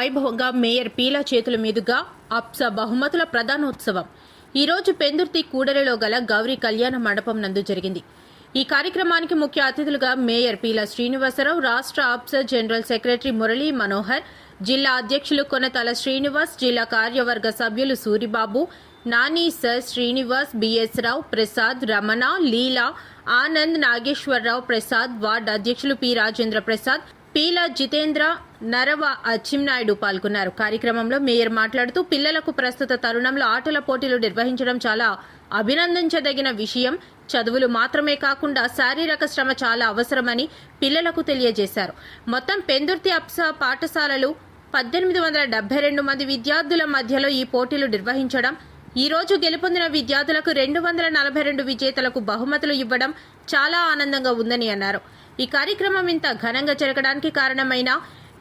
వైభవంగా మేయర్ పీలా చేతుల మీదుగా అప్స బహుమతుల ప్రధానోత్సవం. ఈరోజు పెందుర్తి కూడలిలో గల గౌరీ కళ్యాణ మండపం నందు జరిగింది. ఈ కార్యక్రమానికి ముఖ్య అతిథులుగా మేయర్ పీలా శ్రీనివాసరావు రాష్ట్ర అప్స జనరల్ సెక్రటరీ మురళీ మనోహర్ జిల్లా అధ్యక్షులు కొనతల శ్రీనివాస్ జిల్లా కార్యవర్గ సభ్యులు Suribabu Nani sir Srinivas BS Rao Prasad Ramana Leela Anand Nageswararao Prasad ward అధ్యక్షులు పి. రాజేంద్ర ప్రసాద్ పీలా జితేంద్ర నరవ అచ్చింనాయుడు పాల్గొన్నారు. కార్యక్రమంలో మేయర్ మాట్లాడుతూ పిల్లలకు ప్రస్తుత తరుణంలో ఆటల పోటీలు నిర్వహించడం చాలా అభినందించదగిన విషయం. చదువులు మాత్రమే కాకుండా శారీరక శ్రమ చాలా అవసరమని పిల్లలకు తెలియజేశారు. మొత్తం పెందుర్తి అప్స పాఠశాలలు పద్దెనిమిది వందల డెబ్బై రెండు మంది విద్యార్థుల మధ్యలో ఈ పోటీలు నిర్వహించడం ఈ రోజు గెలుపొందిన విద్యార్థులకు రెండు వందల నలభై రెండు విజేతలకు బహుమతులు ఇవ్వడం చాలా ఆనందంగా ఉందని అన్నారు. ఈ కార్యక్రమం ఇంత ఘనంగా జరగడానికి కారణమైన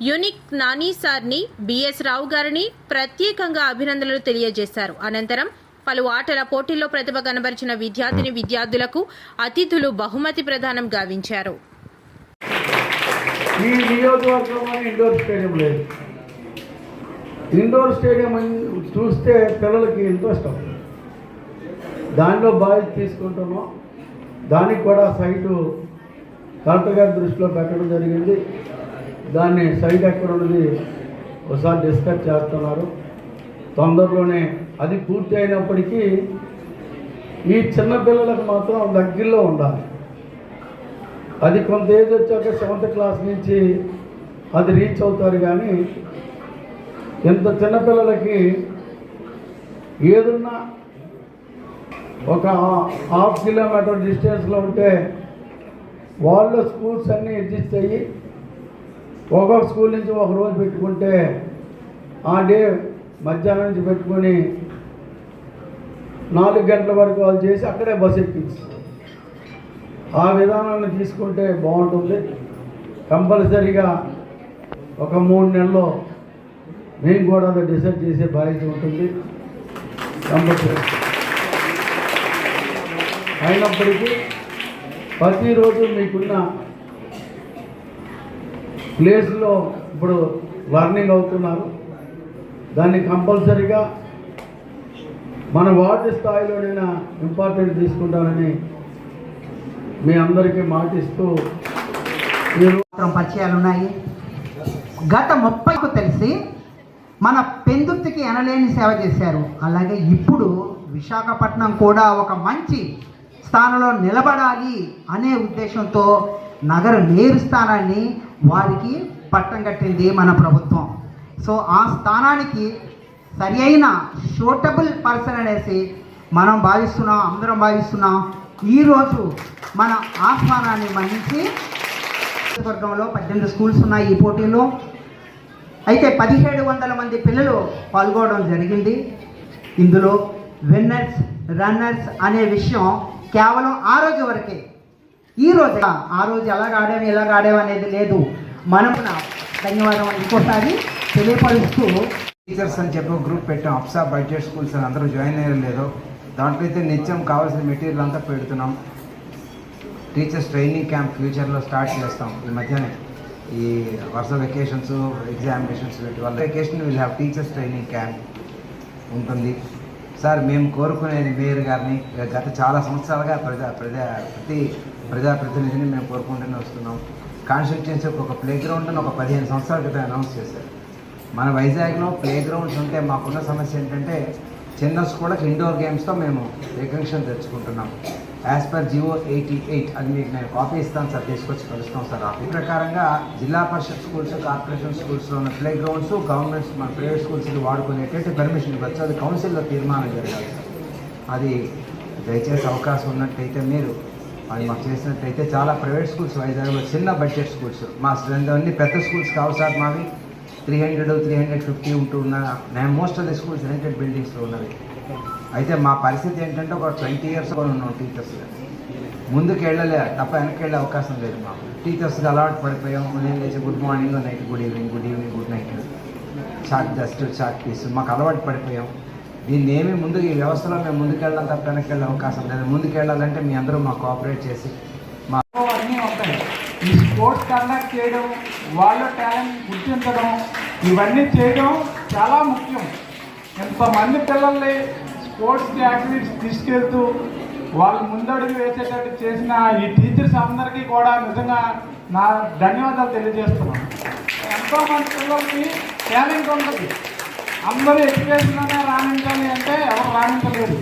యునిక్ నాని సార్ని బిఎస్ రావు గారిని ప్రత్యేకంగా అభినందనలు తెలియజేశారు. అనంతరం పలు ఆటల పోటీల్లో ప్రతిభ కనబరిచిన విద్యార్థిని విద్యార్థులకు అతిథులు బహుమతి ప్రదానం గావించారు. ఈ నియోజకవర్గంలో ఇండోర్ స్టేడియం లేదు. ఇండోర్ స్టేడియం చూస్తే పిల్లలకి ఇంట్రెస్ట్ అవుతుంది దానిలో బాధ్యత తీసుకుంటున్నాం. దానికి కూడా సైటు కలెక్టర్ గారి దృష్టిలో పెట్టడం జరిగింది. దాన్ని సైట్ ఎక్కడ ఉన్నది ఒకసారి డిస్కస్ చేస్తున్నారు. తొందరలోనే అది పూర్తి అయినప్పటికీ ఈ చిన్నపిల్లలకు మాత్రం దగ్గరలో ఉండాలి. అది కొంత ఏజ్ వచ్చాక సెవెంత్ క్లాస్ నుంచి అది రీచ్ అవుతారు కానీ ఇంత చిన్నపిల్లలకి ఏదున్నా ఒక హాఫ్ కిలోమీటర్ డిస్టెన్స్లో ఉంటే వాళ్ళ స్కూల్స్ అన్నీ అడ్జస్ట్ అయ్యి ఒక్కొక్క స్కూల్ నుంచి ఒక రోజు పెట్టుకుంటే ఆ డే మధ్యాహ్నం నుంచి పెట్టుకొని నాలుగు గంటల వరకు వాళ్ళు చేసి అక్కడే బస్ ఎక్కించారు ఆ విధానాన్ని తీసుకుంటే బాగుంటుంది. కంపల్సరీగా ఒక మూడు నెలల్లో మేము కూడా అది డిసైడ్ చేసే బాధ్యత ఉంటుంది. కంపల్సరీ. అయినప్పటికీ ప్రతిరోజు మీకున్న ప్లేస్లో ఇప్పుడు లర్నింగ్ అవుతున్నారు. దాన్ని కంపల్సరీగా మన వార్డు స్థాయిలోనైనా ఇంపార్టెంట్ తీసుకుంటానని మీ అందరికీ మాటిస్తూ మీరు మాత్రం పరిచయాలు ఉన్నాయి. గత ముప్పైకు తెలిసి మన పెందుర్తికి ఎనలేని సేవ చేశారు. అలాగే ఇప్పుడు విశాఖపట్నం కూడా ఒక మంచి స్థానంలో నిలబడాలి అనే ఉద్దేశంతో నగర నేరు స్థానాన్ని వారికి పట్టం కట్టింది మన ప్రభుత్వం. సో ఆ స్థానానికి సరి అయిన షూటబుల్ పర్సన్ అనేసి మనం భావిస్తున్నాం అందరం భావిస్తున్నాం. ఈరోజు మన ఆహ్వానాన్ని మన్నించి వర్గంలో పద్దెనిమిది స్కూల్స్ ఉన్నాయి ఈ పోటీలో అయితే పదిహేడు వందల మంది పిల్లలు పాల్గొనడం జరిగింది. ఇందులో విన్నర్స్ రన్నర్స్ అనే విషయం కేవలం ఆ రోజు వరకే. ఈ రోజు. ఆ రోజు ఎలాగ ఆడాము ఎలాగ ఆడాము అనేది లేదు. మనం ధన్యవాదం ఇంకోసారి తెలియపరుస్తూ టీచర్స్ అని చెప్పి గ్రూప్ పెట్టాం. అప్సా బడ్జెట్ స్కూల్స్ అని అందరూ జాయిన్ అయ్యారు లేదో. దాంట్లో అయితే నిత్యం కావాల్సిన మెటీరియల్ అంతా పెడుతున్నాం. టీచర్స్ ట్రైనింగ్ క్యాంప్ ఫ్యూచర్లో స్టార్ట్ చేస్తాం. ఈ మధ్యనే ఈ వర్ష వెకేషన్స్ ఎగ్జామినేషన్స్ వీటి వల్ల. Vacation will have teachers training camp ఉంటుంది. సార్ మేము కోరుకునేది మేయర్ గారిని గత చాలా సంవత్సరాలుగా ప్రజా ప్రజా ప్రతి ప్రజాప్రతినిధిని మేము కోరుకుంటూనే వస్తున్నాం. కాన్స్టిట్యున్సీకి ఒక ప్లే గ్రౌండ్ అని ఒక పదిహేను సంవత్సరాల క్రితం అనౌన్స్ చేశారు. మన వైజాగ్లో ప్లే గ్రౌండ్స్ ఉంటే మాకున్న సమస్య ఏంటంటే చిన్న స్కూళ్ళకి ఇండోర్ గేమ్స్తో మేము రికంక్షన్ తెచ్చుకుంటున్నాం. As per GO eighty eight అది మీకు నేను కాపీ ఇస్తాను సార్. తీసుకొచ్చి కలుస్తాం సార్. ఈ ప్రకారంగా జిల్లా పరిషత్ స్కూల్స్ కార్పొరేషన్ స్కూల్స్లో ఉన్న ప్లే గ్రౌండ్స్ గవర్నమెంట్స్ మన ప్రైవేట్ స్కూల్స్కి వాడుకునేటువంటి పర్మిషన్ ఇవ్వచ్చు. అది కౌన్సిల్లో తీర్మానం జరగాలి సార్. అది దయచేసి అవకాశం ఉన్నట్టయితే మీరు అది మాకు చేసినట్టయితే చాలా ప్రైవేట్ స్కూల్స్ వైజాగ్లో చిన్న బడ్జెట్ స్కూల్స్ మా స్ట్రెంత్ అన్ని పెద్ద స్కూల్స్ కావు సార్ మావి. Three hundred three hundred fifty ఉంటున్న మేము నేను most of the schools rented బిల్డింగ్స్లో ఉన్నవి. అయితే మా పరిస్థితి ఏంటంటే ఒక ట్వంటీ ఇయర్స్ కూడా ఉన్నాం టీచర్స్ ముందుకు వెళ్ళలే తప్ప వెనక్కి వెళ్ళే అవకాశం లేదు మాకు. టీచర్స్కి అలవాటు పడిపోయాం. ఉదయం లేచి good morning night good evening good evening good night chalk just chalk piece మాకు అలవాటు పడిపోయాం. దీన్ని ఏమి ముందుకు ఈ వ్యవస్థలో మేము ముందుకు వెళ్ళాలి తప్ప వెనక్కి వెళ్ళే అవకాశం లేదు. ముందుకు వెళ్ళాలంటే మీ అందరూ మాకు కోఆపరేట్ చేసి స్పోర్ట్స్ కండక్ట్ చేయడం వాళ్ళ టాలెంట్ గుర్తించడం ఇవన్నీ చేయడం చాలా ముఖ్యం. ఎంతమంది పిల్లల్ని స్పోర్ట్స్ యాక్టివిటీస్ తీసుకెళ్తూ వాళ్ళు ముందడుగు వేసేటట్టు చేసిన ఈ టీచర్స్ అందరికీ కూడా నిజంగా నా ధన్యవాదాలు తెలియజేస్తున్నాను. ఎంతోమంది పిల్లలకి టాలెంట్ ఉంటుంది అందరూ ఎడ్యుకేషన్లోనే రాణించాలి అంటే ఎవరు రాణించలేదు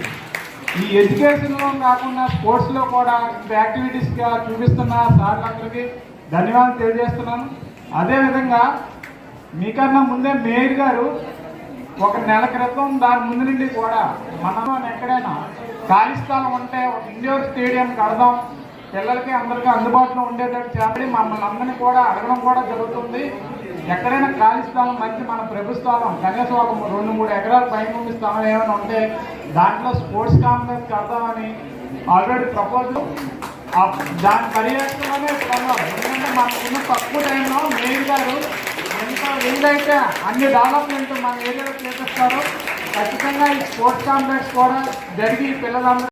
ఈ ఎడ్యుకేషన్లో కాకుండా స్పోర్ట్స్లో కూడా యాక్టివిటీస్గా చూపిస్తున్న సార్లందరికీ ధన్యవాదాలు తెలియజేస్తున్నాను. అదేవిధంగా మీకన్నా ముందే మేయర్ గారు ఒక నెల క్రితం దాని ముందు నుండి కూడా మనం ఎక్కడైనా ఖాళీ స్థలం ఉంటే ఒక ఇండోర్ స్టేడియం కడదాం. పిల్లలకి అందరికీ అందుబాటులో ఉండేటట్టు చేపడి మమ్మల్ని అందరినీ కూడా అడగడం కూడా జరుగుతుంది. ఎక్కడైనా ఖాళీ స్థలం మంచి మన ప్రభు స్థలం కనీసం ఒక రెండు మూడు ఎకరాల పైన ఉండి స్థలం ఏమైనా ఉంటే దాంట్లో స్పోర్ట్స్ కాంప్లెక్స్ కడదామని ఆల్రెడీ ప్రపోజల్ దాని పర్యవేక్షణలోనే కొన్నాం ఎందుకంటే మనకున్న తక్కువ టైంలో మేయర్ గారు ఎంత వీలైతే అన్ని డెవలప్మెంట్ మన ఏరియాలో చేపిస్తారో ఖచ్చితంగా ఈ స్పోర్ట్స్ కాంప్లెక్స్ కూడా జరిగి పిల్లలందరూ